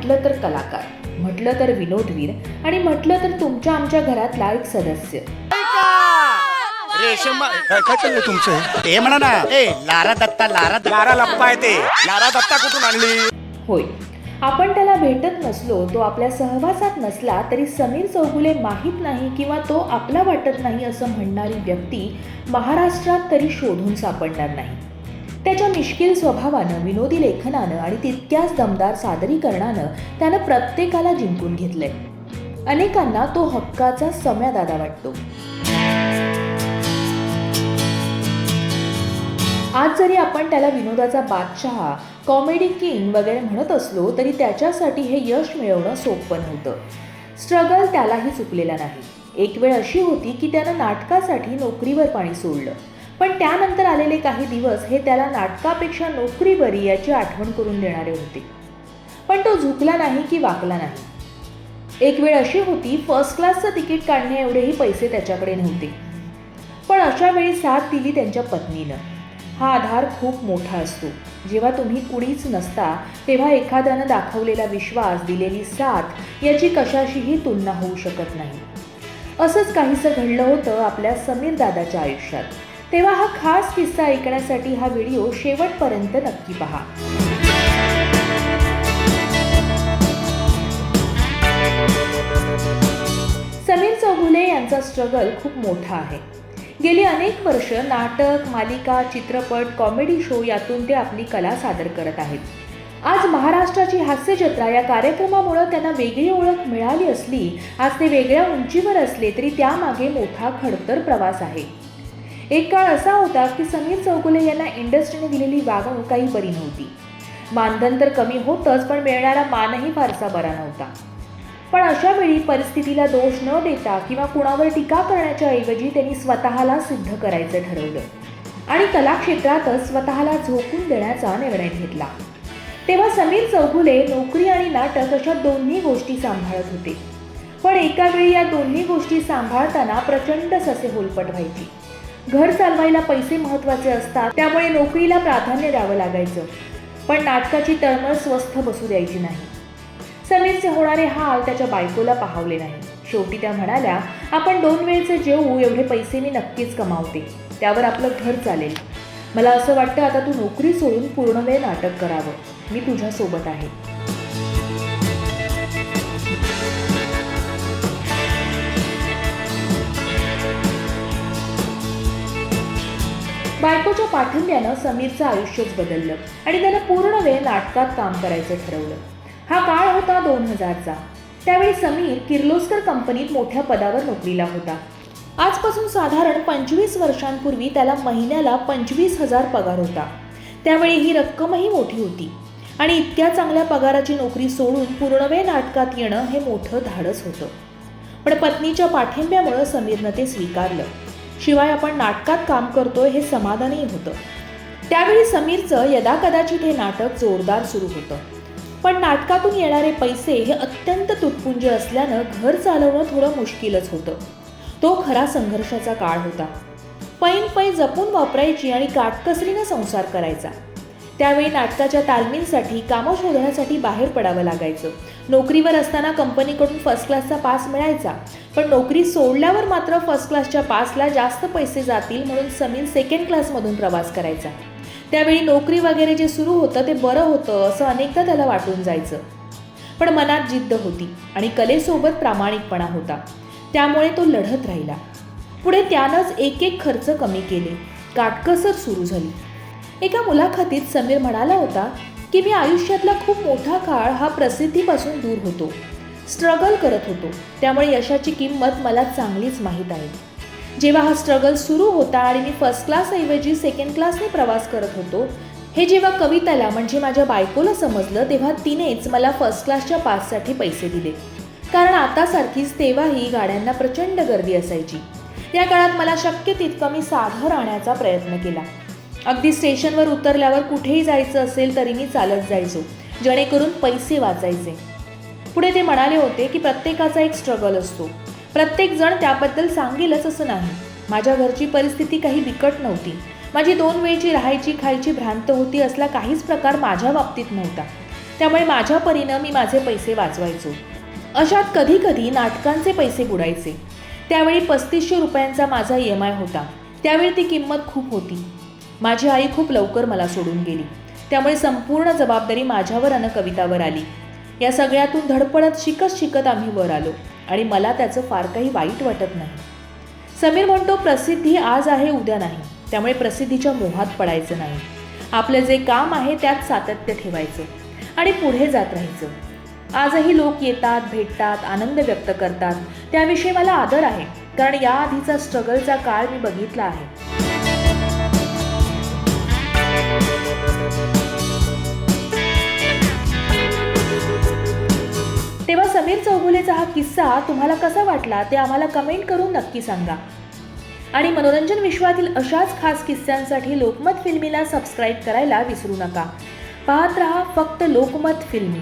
म्हटलं तर कलाकार म्हटलं तर विनोदवीर आणि म्हटलं तर तुमच्या आमच्या घरातला एक सदस्य. रेशम काय काय चाललंय तुमचं? ते म्हणा ना. ए लारा दत्ता लारा लारा लप्पा आहे ते. लारा दत्ता कुठून आणली? होय. आपण त्याला भेटत नसलो तो आपल्या सहवासात नसला तरी समीर चौगुले माहीत नाही किंवा तो आपला वाटत नाही असं म्हणणारी व्यक्ती महाराष्ट्रात तरी शोधून सापडणार नाही. त्याच्या मिश्किल स्वभावानं विनोदी लेखनानं आणि तितक्याच दमदार सादरीकरणानं त्यानं प्रत्येकाला जिंकून घेतलंय. अनेकांना तो हक्काचा सम्या दादा वाटतो. आज जरी आपण त्याला विनोदाचा बादशहा कॉमेडी किंग वगैरे म्हणत असलो तरी त्याच्यासाठी हे यश मिळवणं सोपं नव्हतं. स्ट्रगल त्यालाही चुकलेला नाही. एक वेळ अशी होती की त्यानं नाटकासाठी नोकरीवर पाणी सोडलं. पण त्यानंतर आलेले काही दिवस हे त्याला नाटकापेक्षा नोकरी बरी याची आठवण करून देणारे होते. पण तो झुकला नाही की वाकला नाही. एक वेळ अशी होती फर्स्ट क्लासचं तिकीट काढण्या एवढेही पैसे त्याच्याकडे नव्हते. पण अशा वेळी साथ दिली त्यांच्या पत्नीनं. हा आधार खूप मोठा असतो. जेव्हा तुम्ही कुणीच नसता तेव्हा एखाद्यानं दाखवलेला विश्वास दिलेली साथ याची कशाशीही तुलना होऊ शकत नाही. असंच काहीसं घडलं होतं आपल्या समीर दादाच्या आयुष्यात. तेव्हा हा खास किस्सा ऐकण्यासाठी हा व्हिडिओ शेवटपर्यंत नक्की पहा. समीर चौगुले यांचा स्ट्रगल खूप मोठा आहे. गेली अनेक वर्ष नाटक मालिका चित्रपट कॉमेडी शो यातून ते आपली कला सादर करत आहेत. आज महाराष्ट्राची हास्य जत्रा या कार्यक्रमामुळे त्यांना वेगळी ओळख मिळाली असली आज ते वेगळ्या उंचीवर असले तरी त्यामागे मोठा खडतर प्रवास आहे. एक काळ असा होता की समीर चौगुले यांना इंडस्ट्रीने दिलेली वागणूक काही बरी नव्हती. मानधन तर कमी होतंच पण मिळणारा मानही फारसा बरा नव्हता. पण अशा वेळी परिस्थितीला दोष न देता किंवा कुणावर टीका करण्याच्या ऐवजी त्यांनी स्वतःला सिद्ध करायचं ठरवलं. आणि कलाक्षेत्रातच स्वतःला झोकून देण्याचा निर्णय घेतला. तेव्हा समीर चौगुले नोकरी आणि नाटक अशा दोन्ही गोष्टी सांभाळत होते. पण एका वेळी या दोन्ही गोष्टी सांभाळताना प्रचंड ससे होलपट व्हायची. घर चालवायला पैसे महत्त्वाचे असतात त्यामुळे नोकरीला प्राधान्य द्यावं लागायचं. पण नाटकाची तळमळ स्वस्थ बसू द्यायची नाही. समीरचे होणारे हाल त्याच्या बायकोला पाहावले नाही. शेवटी त्या म्हणाल्या आपण दोन वेळचे जेवू एवढे पैसे मी नक्कीच कमावते. त्यावर आपलं घर चालेल. मला असं वाटतं आता तू नोकरी सोडून पूर्ण वेळ नाटक करावं. मी तुझ्यासोबत आहे. बायकोच्या पाठिंब्यानं समीरचं आयुष्यच बदललं आणि त्यानं पूर्ण वेळ नाटकात काम करायचं ठरवलं. हा काळ होता दोन हजारचा. त्यावेळी समीर किर्लोस्कर कंपनीत मोठ्या पदावर नोकरीला होता. आजपासून साधारण पंचवीस वर्षांपूर्वी त्याला महिन्याला पंचवीस हजार पगार होता. त्यावेळी ही रक्कमही मोठी होती आणि इतक्या चांगल्या पगाराची नोकरी सोडून पूर्णवेळ नाटकात येणं हे मोठं धाडस होतं. पण पत्नीच्या पाठिंब्यामुळं समीरनं ते स्वीकारलं. शिवाय आपण नाटकात काम करतोय हे समाधानही होतं. त्यावेळी समीरचं यदाकदाचित हे नाटक जोरदार सुरू होतं. पण नाटकातून येणारे पैसे हे अत्यंत तुटपुंज असल्यानं घर चालवणं थोडं मुश्किलच होतं. तो खरा संघर्षाचा काळ होता. पैन पै जपून वापरायची आणि काटकसरीनं संसार करायचा. त्यावेळी नाटकाच्या तालमींसाठी कामं शोधण्यासाठी बाहेर पडावं लागायचं. नोकरीवर असताना कंपनीकडून फर्स्ट क्लासचा पास मिळायचा. पण नोकरी सोडल्यावर मात्र फर्स्ट क्लासच्या पासला जास्त पैसे जातील म्हणून समीर सेकंड क्लासमधून प्रवास करायचा. त्यावेळी नोकरी वगैरे जे सुरू होतं ते बरं होतं असं अनेकदा त्याला वाटून जायचं. पण मनात जिद्द होती आणि कलेसोबत प्रामाणिकपणा होता. त्यामुळे तो लढत राहिला. पुढे त्यानंच एक एक खर्च कमी केले. काटकसर सुरू झाली. एका मुलाखतीत समीर म्हणाला होता की मी आयुष्यातला खूप मोठा काळ हा प्रसिद्धीपासून दूर होतो. स्ट्रगल करत होतो. त्यामुळे यशाची किंमत मला चांगलीच माहीत आहे. जेव्हा हा स्ट्रगल सुरू होता आणि मी फर्स्ट क्लासऐवजी सेकंड क्लासने प्रवास करत होतो हे जेव्हा कविताला म्हणजे माझ्या बायकोला समजलं तेव्हा तिनेच मला फर्स्ट क्लासच्या पाससाठी पैसे दिले. कारण आतासारखीच तेव्हाही गाड्यांना प्रचंड गर्दी असायची. या काळात मला शक्य तितकं मी साधं राहण्याचा प्रयत्न केला. अगदी स्टेशनवर उतरल्यावर कुठेही जायचं असेल तरी मी चालत जायचो जेणेकरून पैसे वाचायचे. पुढे ते म्हणाले होते की प्रत्येकाचा एक स्ट्रगल असतो. प्रत्येक जण त्याबद्दल सांगेलच असं नाही. माझ्या घरची परिस्थिती काही बिकट नव्हती. माझी दोन वेळची राहायची खायची भ्रांत होती असला काहीच प्रकार माझ्या बाबतीत नव्हता. त्यामुळे माझ्या परीनं मी माझे पैसे वाचवायचो. अशात कधी कधी नाटकांचे पैसे बुडायचे. त्यावेळी पस्तीसशे रुपयांचा माझा ई एम आय होता. त्यावेळी ती किंमत खूप होती. माझी आई खूप लवकर मला सोडून गेली. त्यामुळे संपूर्ण जबाबदारी माझ्यावर अन कवितावर आली. या सगळ्यातून धडपडत शिकत शिकत आम्ही वर आलो आणि मला त्याचं फार काही वाईट वाटत नाही. समीर म्हणतो प्रसिद्धी आज आहे उद्या नाही. त्यामुळे प्रसिद्धीच्या मोहात पडायचं नाही. आपलं जे काम आहे त्यात सातत्य ठेवायचं आणि पुढे जात राहायचं. आजही लोक येतात भेटतात आनंद व्यक्त करतात. त्याविषयी मला आदर आहे कारण या आधीचा स्ट्रगलचा काळ मी बघितला आहे. समीर चौगुलेचा हा किस्सा तुम्हाला कसा वाटला ते आम्हाला कमेंट करून नक्की सांगा. आणि मनोरंजन विश्वातील अशाच खास किस्स्यांसाठी लोकमत फिल्मीला सबस्क्राईब करायला विसरू नका. पाहत रहा फक्त लोकमत फिल्मी.